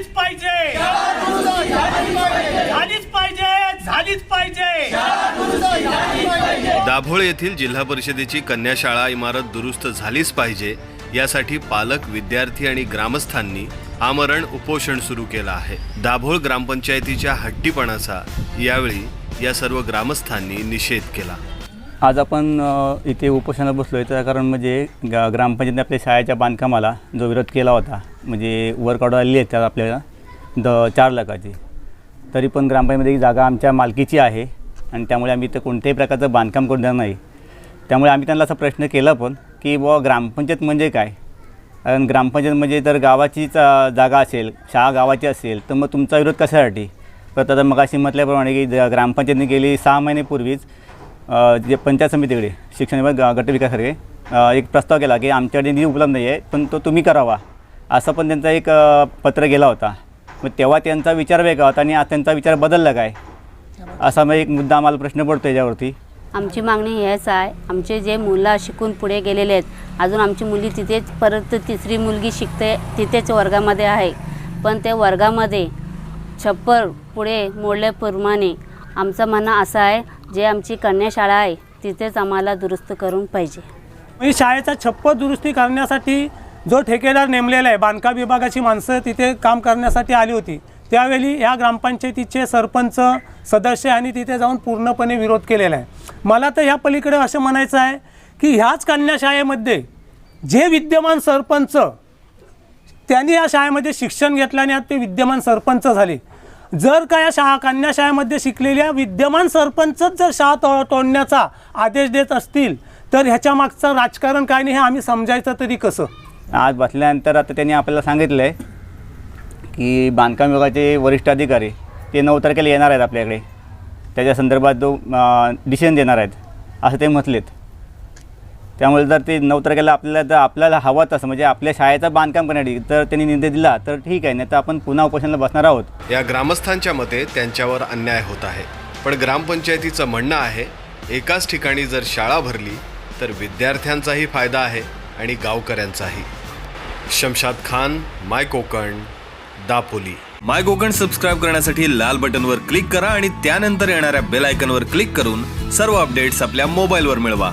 झालीच पाहिजे. झालीच पाहिजे झालीच पाहिजे. दाभोळ येथील जिल्हा परिषदेची कन्या शाळा इमारत दुरुस्त झालीच पाहिजे यासाठी पालक विद्यार्थी आणि ग्रामस्थांनी आमरण उपोषण सुरू केलं आहे. दाभोळ ग्रामपंचायतीच्या हट्टीपणाचा यावेळी या सर्व ग्रामस्थांनी निषेध केला. आज आपण इथे उपोषणात बसलो आहे त्याचं कारण म्हणजे ग ग्रामपंचायतीने आपल्या शाळेच्या बांधकामाला जो विरोध केला होता म्हणजे वर्क ऑर्डर आलेली आहे त्यात आपल्याला द चार लाखाची. तरी पण ग्रामपंचायतीमध्ये ही जागा आमच्या मालकीची आहे आणि त्यामुळे आम्ही इथं कोणत्याही प्रकारचं बांधकाम करू देणार नाही. त्यामुळे आम्ही त्यांना असा प्रश्न केला पण की बुवा ग्रामपंचायत म्हणजे काय? कारण ग्रामपंचायत म्हणजे जर गावाचीच जागा असेल शाळा गावाची असेल तर मग तुमचा विरोध कशासाठी? तर आता मगाशी म्हटल्याप्रमाणे की ज- गेली सहा महिनेपूर्वीच जे पंचायत समितीकडे शिक्षण विभाग ग- एक प्रस्ताव केला की आमच्याकडे निधी उपलब्ध नाही आहे पण तो तुम्ही करावा. असं पण त्यांचा एक पत्र गेला होता. मग तेव्हा त्यांचा विचार वेगळा होता आणि आज त्यांचा विचार बदलला काय? असा मग एक मुद्दा आम्हाला प्रश्न पडतो याच्यावरती. आमची मागणी हेच आहे. आमचे जे मुलं शिकून पुढे गेलेले आहेत अजून आमची मुली तिथेच परत तिसरी मुलगी शिकते तिथेच वर्गामध्ये आहे. पण ते वर्गामध्ये छप्पर पुढे मोडल्याप्रमाणे आमचं म्हणणं असं आहे जे आमची कन्याशाळा आहे तिथेच आम्हाला दुरुस्त करून पाहिजे. म्हणजे शाळेचा छप्प दुरुस्ती करण्यासाठी जो ठेकेदार नेमलेला आहे बांधकाम विभागाची माणसं तिथे काम करण्यासाठी आली होती त्यावेळी ह्या ग्रामपंचायतीचे सरपंच सदस्य आणि तिथे जाऊन पूर्णपणे विरोध केलेला आहे. मला तर ह्या पलीकडे असं म्हणायचं आहे की ह्याच कन्या शाळेमध्ये जे विद्यमान सरपंच त्यांनी या शाळेमध्ये शिक्षण घेतलं आणि आता ते विद्यमान सरपंच झाले. जर का या शाळा कन्या शाळेमध्ये शिकलेल्या विद्यमान सरपंचच जर शाळा तो तोडण्याचा आदेश देत असतील तर ह्याच्या मागचं राजकारण काय नाही हे आम्ही समजायचं तरी कसं? आज बसल्यानंतर आता त्यांनी आपल्याला सांगितलं आहे की बांधकाम विभागाचे वरिष्ठ अधिकारी ते नऊ तारखेला येणार आहेत आपल्याकडे. त्याच्या संदर्भात जो डिसिजन देणार आहेत असं ते म्हटलेत. त्यामुळे जर ते नऊ तारखेला आपल्याला जर आपल्याला हवं तसं म्हणजे आपल्या शाळेचं बांधकाम करण्यासाठी तर त्यांनी निर्णय दिला तर ठीक आहे. नाही तर आपण पुन्हा उपोषणाला बसणार आहोत. या ग्रामस्थांच्या मते त्यांच्यावर अन्याय होत आहे. पण ग्रामपंचायतीचं म्हणणं आहे एकाच ठिकाणी जर शाळा भरली तर विद्यार्थ्यांचाही फायदा आहे आणि गावकऱ्यांचाही. Shamshad Khan my Konkan Dapoli. My Konkan subscribe करण्यासाठी लाल बटनवर क्लिक करा आणि त्यानंतर येणाऱ्या बेल आयकॉनवर क्लिक करून सर्व अपडेट्स आपल्या मोबाईलवर मिळवा.